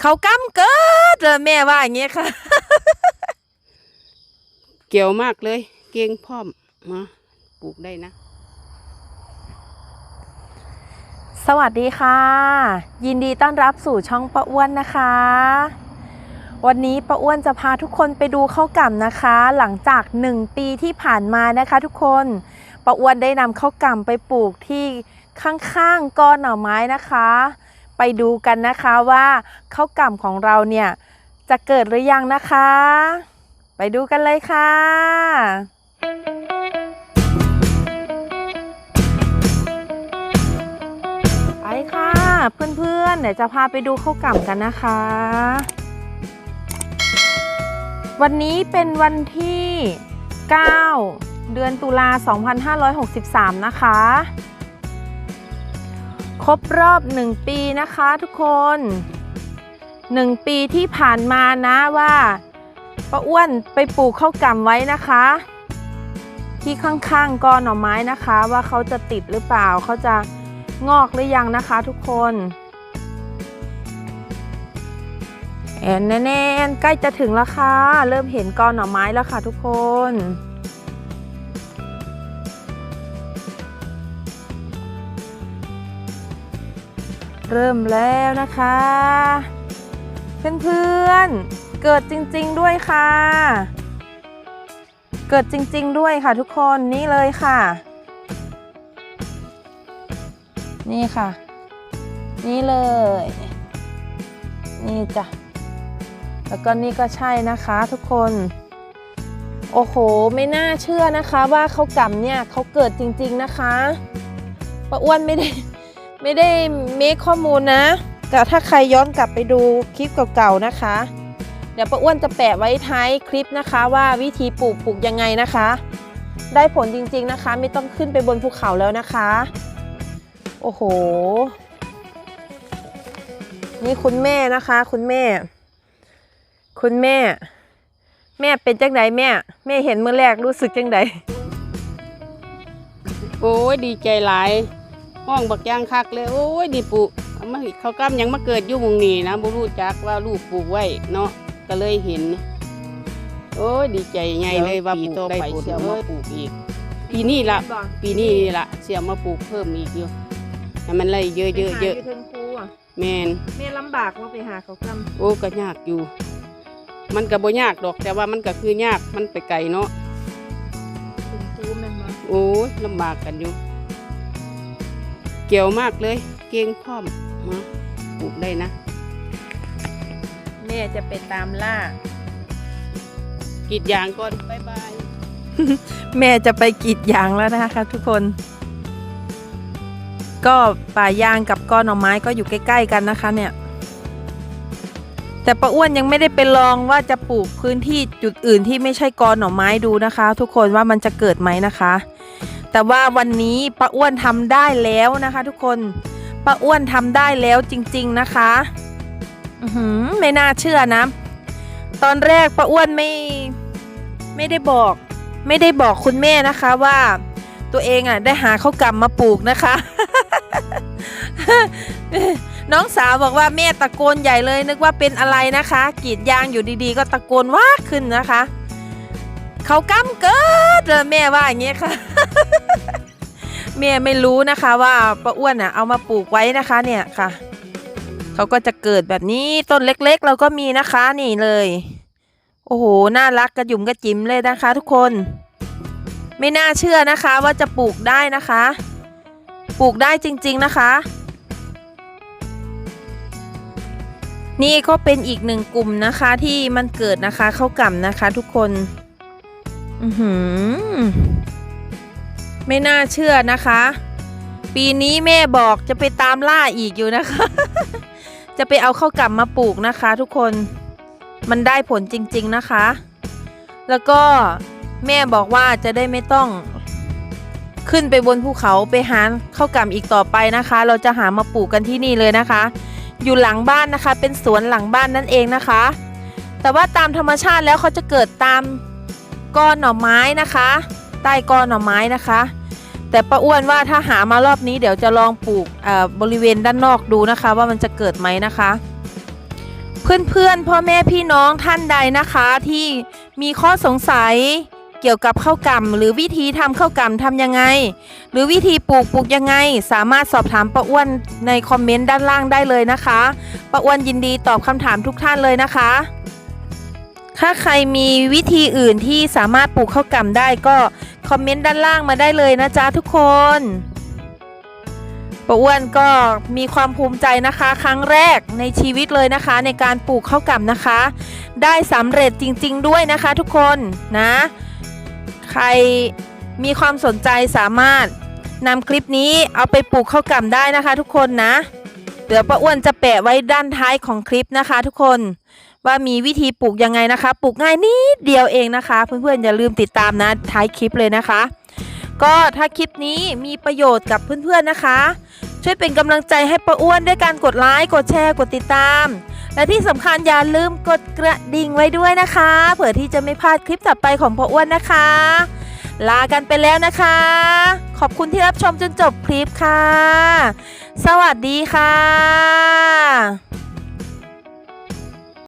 เขากำเกิดเลยแม่ว่าอย่างเงี้ยค่ะ เกี่ยวมากเลย เก่งพร้อมมาปลูกได้นะ สวัสดีค่ะ ยินดีต้อนรับสู่ช่องป้าอ้วนนะคะ วันนี้ป้าอ้วนจะพาทุกคนไปดูข้าวกล่ำนะคะ หลังจาก 1 ปีที่ผ่านมานะคะ ทุกคนป้าอ้วนได้นำข้าวกล่ำไปปลูกที่ข้างๆก้อนหน่อไม้นะคะ ไปดูกันนะคะว่าข้าวกล่ำของเราเนี่ยจะเกิดหรือยังนะคะ ไปดูกันเลยค่ะไปค่ะเพื่อนๆเดี๋ยวจะพาไปดูข้าวกล่ำกันนะคะ วันนี้เป็นวันที่ 9 เดือนตุลา 2563 นะคะ ครบรอบ 1 ปีนะคะทุกคน 1 ปีที่ผ่านมานะว่าป้าอ้วนไปปลูกข้าวกล่ำไว้นะคะ ที่ข้างๆกอหน่อไม้นะคะ ว่าเขาจะติดหรือเปล่าเขาจะงอกหรือยังนะคะทุกคนแอนแน่ๆใกล้จะถึงแล้วค่ะ เริ่มเห็นกอหน่อไม้แล้วค่ะทุกคน เริ่มแล้วนะคะ เพื่อนๆ เกิดจริงๆด้วยค่ะ เกิดจริงๆด้วยค่ะทุกคนนี่เลยค่ะ นี่ค่ะ นี่เลย นี่จ้ะแล้วก็นี่ก็ใช่นะคะทุกคน โอ้โห ไม่น่าเชื่อนะคะว่าเขากำเนี่ยเขาเกิดจริง ๆนะคะป้าอ้วนไม่ได้ ไม่ได้เมคข้อมูลนะแต่ถ้าใครย้อนกลับไปดูคลิปเก่าๆนะคะ เดี๋ยวป้าอ้วนจะแปะไว้ท้ายคลิปนะคะว่าวิธีปลูกปลูกยังไงนะคะ ได้ผลจริงๆนะคะ ไม่ต้องขึ้นไปบนภูเขาแล้วนะคะ โอ้โห นี่คุณแม่นะคะ คุณแม่ คุณแม่ แม่เป็นจังไดแม่ แม่เห็นเมื่อแรกรู้สึกจังไดโอ้ยดีใจหลาย ห้องบักย่างคักเลยโอ้ยดีปลูกเอามาเขากำยังมาเกิดอยู่หมองนี้นะบ่รู้จักว่าลูกปลูกไว้เนาะก็เลยเห็น โอ้ยดีใจใหญ่เลยว่าปลูกได้ผลเอ้ยปลูกอีก ปีนี้ละปีนี้ละเสียมาปลูกเพิ่มอีกอยู่ให้มันเลยเยอะเยอะเยอะไปหายู่เทิงภูอะแมนแม่ลำบากว่าไปหาเขากโอ้ก็ยากอยู่ มันก็บ่ยากดอก แต่ว่ามันก็คือยากมันไปไกลเนาะำถึงภูแม่นมาโอ้ยลำบากกันอยู่ เกี่ยวมากเลย เก่งพร้อมมาปลูกได้นะ แม่จะไปตามล่ากรีดยางก่อนบายบาย แม่จะไปกรีดยางแล้วนะคะทุกคน ก็ป่ายางกับก้อนหน่อไม้ก็อยู่ใกล้ ๆ กันนะคะเนี่ย แต่ป้าอ้วนยังไม่ได้ไปลองว่าจะปลูกพื้นที่จุดอื่นที่ไม่ใช่กอหน่อไม้ดูนะคะ ทุกคนว่ามันจะเกิดไหมนะคะ แต่ว่าวันนี้ป้าอ้วนทำได้แล้วนะคะ ทุกคนป้าอ้วนทำได้แล้วจริง ๆนะคะอือหือไม่น่าเชื่อนะ ตอนแรกป้าอ้วนไม่ไม่ได้บอก ไม่ได้บอกคุณแม่นะคะว่า ตัวเองอะ ได้หาข้าวกล่ำมาปลูกนะคะ น้องสาวบอกว่าแม่ตะโกนใหญ่เลย นึกว่าเป็นอะไรนะคะกรีดยางอยู่ดีๆ ก็ตะโกนว่าขึ้นนะคะ เขากำเกิดเลยแม่ว่าอย่างเงี้ยค่ะ แม่ไม่รู้นะคะว่าป้าอ้วนอะเอามาปลูกไว้นะคะเนี่ยค่ะ เขาก็จะเกิดแบบนี้ต้นเล็กๆ เราก็มีนะคะนี่เลย โอ้โหน่ารักกระหยุ่มกระจิ๋มเลยนะคะ ทุกคน ไม่น่าเชื่อนะคะว่าจะปลูกได้นะคะ ปลูกได้จริง ๆนะคะนี่ก็เป็นอีกหนึ่งกลุ่มนะคะที่มันเกิดนะคะเข้ากล่ำนะคะทุกคน ไม่น่าเชื่อนะคะ ปีนี้แม่บอกจะไปตามล่าอีกอยู่นะคะ จะไปเอาข้าวกล่ำมาปลูกนะคะ ทุกคนมันได้ผลจริง ๆนะคะ แล้วก็แม่บอกว่าจะได้ไม่ต้องขึ้นไปบนภูเขาไปหาข้าวกล่ำอีกต่อไปนะคะ เราจะหามาปลูกกันที่นี่เลยนะคะ อยู่หลังบ้านนะคะ เป็นสวนหลังบ้านนั่นเองนะคะ แต่ว่าตามธรรมชาติแล้วเขาจะเกิดตาม ก้อนหน่อไม้นะคะ ใต้ก้อนหน่อไม้นะคะ แต่ป้าอ้วนว่าถ้าหามารอบนี้เดี๋ยวจะลองปลูกเอ่อบริเวณด้านนอกดูนะคะ ว่ามันจะเกิดไหมนะคะ เพื่อนๆพ่อแม่พี่น้องท่านใดนะคะที่มีข้อสงสัยเกี่ยวกับข้าวกล่ำหรือวิธีทำข้าวกล่ำทำยังไง หรือวิธีปลูกปลูกยังไง สามารถสอบถามป้าอ้วนในคอมเมนต์ด้านล่างได้เลยนะคะป้าอ้วนยินดีตอบคำถามทุกท่านเลยนะคะ ถ้าใครมีวิธีอื่นที่สามารถปลูกข้าวกล่ำได้ก็คอมเมนต์ด้านล่างมาได้เลยนะจ๊ะทุกคนป้าอ้วนก็มีความภูมิใจนะคะ ครั้งแรกในชีวิตเลยนะคะ ในการปลูกข้าวกล่ำนะคะ ได้สำเร็จจริง ๆ ด้วยนะคะ ทุกคนนะ ใครมีความสนใจสามารถนำคลิปนี้เอาไปปลูกข้าวกล่ำได้นะคะ ทุกคนนะ เดี๋ยวป้าอ้วนจะแปะไว้ด้านท้ายของคลิปนะคะ ทุกคน ว่ามีวิธีปลูกยังไงนะคะ ปลูกง่ายนิดเดียวเองนะคะ เพื่อนๆอย่าลืมติดตามนะท้ายคลิปเลยนะคะ ก็ถ้าคลิปนี้มีประโยชน์กับเพื่อนๆนะคะ ช่วยเป็นกำลังใจให้ป้าอ้วนด้วยการกดไลค์กดแชร์กดติดตาม และที่สำคัญอย่าลืมกดกระดิ่งไว้ด้วยนะคะเผื่อที่จะไม่พลาดคลิปต่อไปของป้าอ้วนนะคะ ลากันไปแล้วนะคะ ขอบคุณที่รับชมจนจบคลิปค่ะ สวัสดีค่ะ